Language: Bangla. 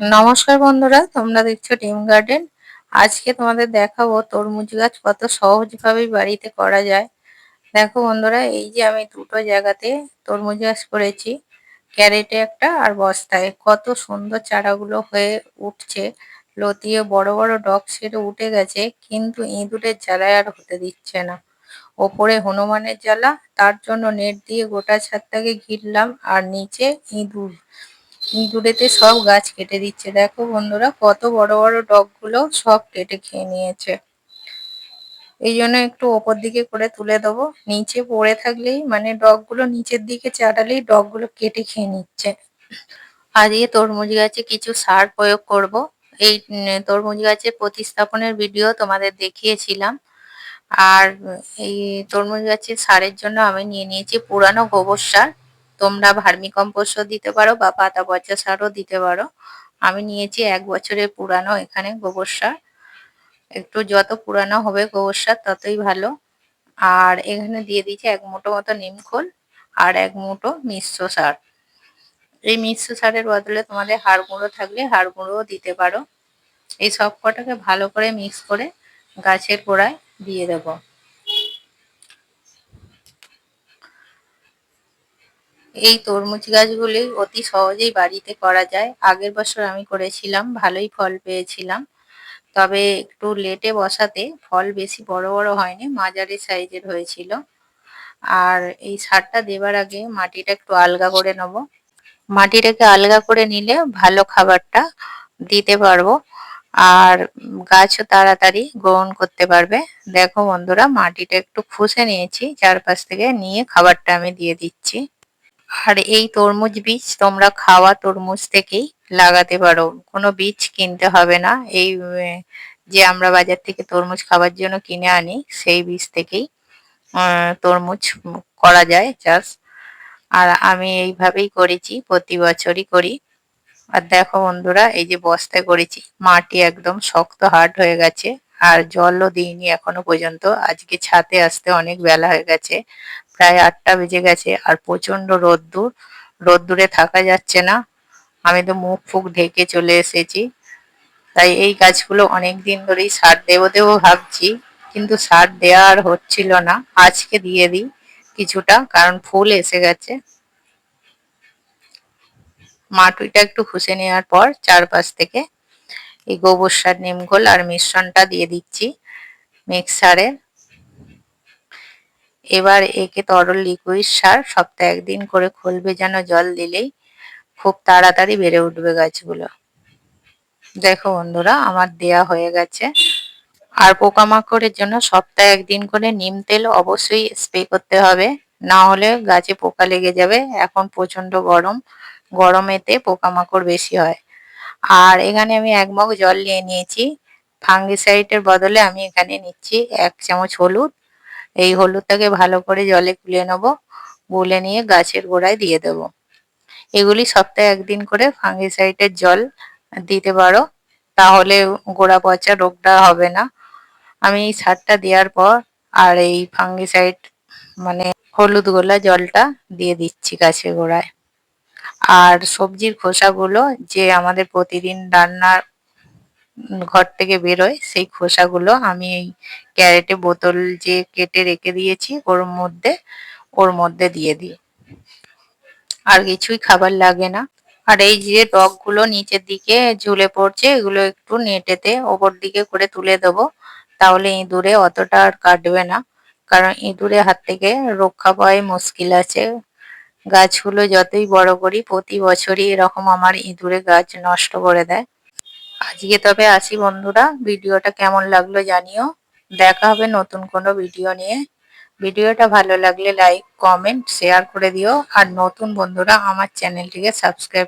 নমস্কার বন্ধুরা, তোমরা দেখছ টিম গার্ডেন আজকে তোমাদের দেখাবো তরমুজ গাছ কত সহজভাবেই বাড়িতে করা যায়। দেখো বন্ধুরা, এই যে আমি দুটো জায়গাতে তরমুজ গাছ করেছি, ক্যারেটে একটা আর বস্তায়। কত সুন্দর চারাগুলো হয়ে উঠছে। লতিয়ে বড় বড় ডগ সেরে উঠে গেছে, কিন্তু ইঁদুরের জ্বালায় আর হতে দিচ্ছে না। ওপরে হনুমানের জ্বালা, তার জন্য নেট দিয়ে গোটা ছাদটাকে ঘিরলাম, আর নিচে ইঁদুর। ইঁদুরেতে সব গাছ কেটে দিচ্ছে। দেখো বন্ধুরা, কত বড় বড় ডগগুলো সব কেটে খেয়ে নিয়েছে। এই জন্য একটু ওপর দিকে করে তুলে দেবো। নিচে পড়ে থাকলেই মানে ডগগুলো নিচের দিকে চাটালেই ডগগুলো কেটে খেয়ে নিচ্ছে। আজকে তরমুজ গাছে কিছু সার প্রয়োগ করব। এই তরমুজ গাছের প্রতিস্থাপনের ভিডিও তোমাদের দেখিয়েছিলাম। আর এই তরমুজ গাছের সারের জন্য আমি নিয়ে নিয়েছি পুরানো গোবর সার। তোমরা ভার্মি কম্পোস্টও দিতে পারো বা পাতা পচা সারও দিতে পারো। আমি নিয়েছি এক বছরের পুরানো এখানে গোবর সার। একটু যত পুরানো হবে গোবর সার ততই ভালো। আর এখানে দিয়ে দিয়েছি এক মুঠো মতো নিমখোল আর এক মুঠো মিশ্র সার। এই মিশ্র সারের বদলে তোমাদের হাড় গুঁড়ো থাকলে হাড় গুঁড়োও দিতে পারো। এই সব কটাকে ভালো করে মিক্স করে গাছের গোড়ায় দিয়ে দেবো। এই তরমুজ গাছগুলি অতি সহজেই বাড়িতে করা যায়। আগের বছর আমি করেছিলাম, ভালোই ফল পেয়েছিলাম। তবে একটু লেটে বসাতে ফল বেশি বড় বড় হয়নি, মাঝারি সাইজের হয়েছিল। আর এই সারটা দেবার আগে মাটিটা একটু আলগা করে নেব। মাটিটাকে আলগা করে নিলে ভালো খাবারটা দিতে পারব। আর গাছও তাড়াতাড়ি গ্রহণ করতে পারবে। দেখো বন্ধুরা, মাটিটা একটু ফুসে নিয়েছি, চারপাশ থেকে নিয়ে খাবারটা আমি দিয়ে দিচ্ছি। আর এই তরমুজ বীজ তোমরা খাওয়া তরমুজ থেকেই লাগাতে পারো। কোনো বীজ কিনতে হবে না। এই যে আমরা বাজার থেকে তরমুজ খাবার জন্য কিনে আনি, সেই বীজ থেকেই তরমুজ করা যায় চাষ আর আমি এইভাবেই করেছি, প্রতি বছরই করি। আর দেখো বন্ধুরা, এই যে বস্তায় করেছি, মাটি একদম শক্ত হার্ড হয়ে গেছে। আর জলও দিইনি এখনও পর্যন্ত। আজকে ছাতে আসতে অনেক বেলা হয়ে গেছে। প্রায় আটটা বেজে গেছে আর প্রচণ্ড রোদ্দুর। রোদ্দুরে থাকা যাচ্ছে না। আমি তো মুখ ফুক ঢেকে চলে এসেছি। তাই এই গাছগুলো অনেক দিন ধরেই সার দেবো দেবো ভাবছি, কিন্তু সার দেওয়া আর হচ্ছিল না। আজকে দিয়ে দিই কিছুটা, কারণ ফুল এসে গেছে। মাটুইটা একটু খুশে নেওয়ার পর চারপাশ থেকে এই গোবর সার নিমগোল আর মিশ্রণটা দিয়ে দিচ্ছি মিক্সারে। এবার একে তরল লিকুইড সার সপ্তাহে একদিন করে খুলবে যেন জল দিলেই খুব তাড়াতাড়ি বেড়ে উঠবে গাছগুলো। দেখো বন্ধুরা, আমার দেয়া হয়ে গেছে। আর পোকামাকড়ের জন্য সপ্তাহে একদিন করে নিম তেল অবশ্যই স্প্রে করতে হবে। না হলে গাছে পোকা লেগে যাবে। এখন প্রচণ্ড গরম। গরমেতে পোকামাকড় বেশি হয়। আর এখানে আমি এক মগ জল নিয়ে নিয়েছি। ফাঙ্গিসাইডের বদলে আমি এখানে নিচ্ছি এক চামচ হলুদ এই হলুদটাকে ভালো করে জলে গুলে নেব। গুলে নিয়ে গাছের গোড়ায় দিয়ে দেব। এগুলি সপ্তাহে একদিন করে ফাঙ্গিসাইডের জল দিতে পারো। তাহলে গোড়া পচা রোগটা হবে না। আমি এই সারটা দেওয়ার পর আর এই ফাঙ্গিসাইড মানে হলুদ গোলা জলটা দিয়ে দিচ্ছি গাছের গোড়ায়। আর সবজির খোসাগুলো যে আমাদের প্রতিদিন রান্নার ঘর থেকে বেরোয়, সেই খোসাগুলো আমি এই ক্যারেটে বোতল যে কেটে রেখে দিয়েছি, ওর মধ্যে ওর মধ্যে দিয়ে দিই। আর কিছুই খাবার লাগে না। আর এই যে ডগগুলো নিচের দিকে ঝুলে পড়ছে, এগুলো একটু নেটেতে ওপর দিকে করে তুলে দেবো, তাহলে ইঁদুরে অতটা আর কাটবে না। কারণ ইঁদুরে হাত থেকে রক্ষা পাওয়াই মুশকিল আছে। গাছগুলো যতই বড় করি, প্রতি বছরই এরকম আমার ইঁদুরে গাছ নষ্ট করে দেয়। আজকে তবে আসি বন্ধুরা। ভিডিওটা কেমন লাগল জানিও। দেখা হবে নতুন কোনো ভিডিও নিয়ে। ভিডিওটা ভালো লাগলে লাইক, কমেন্ট, শেয়ার করে দিও। আর নতুন বন্ধুরা আমার চ্যানেলটিকে সাবস্ক্রাইব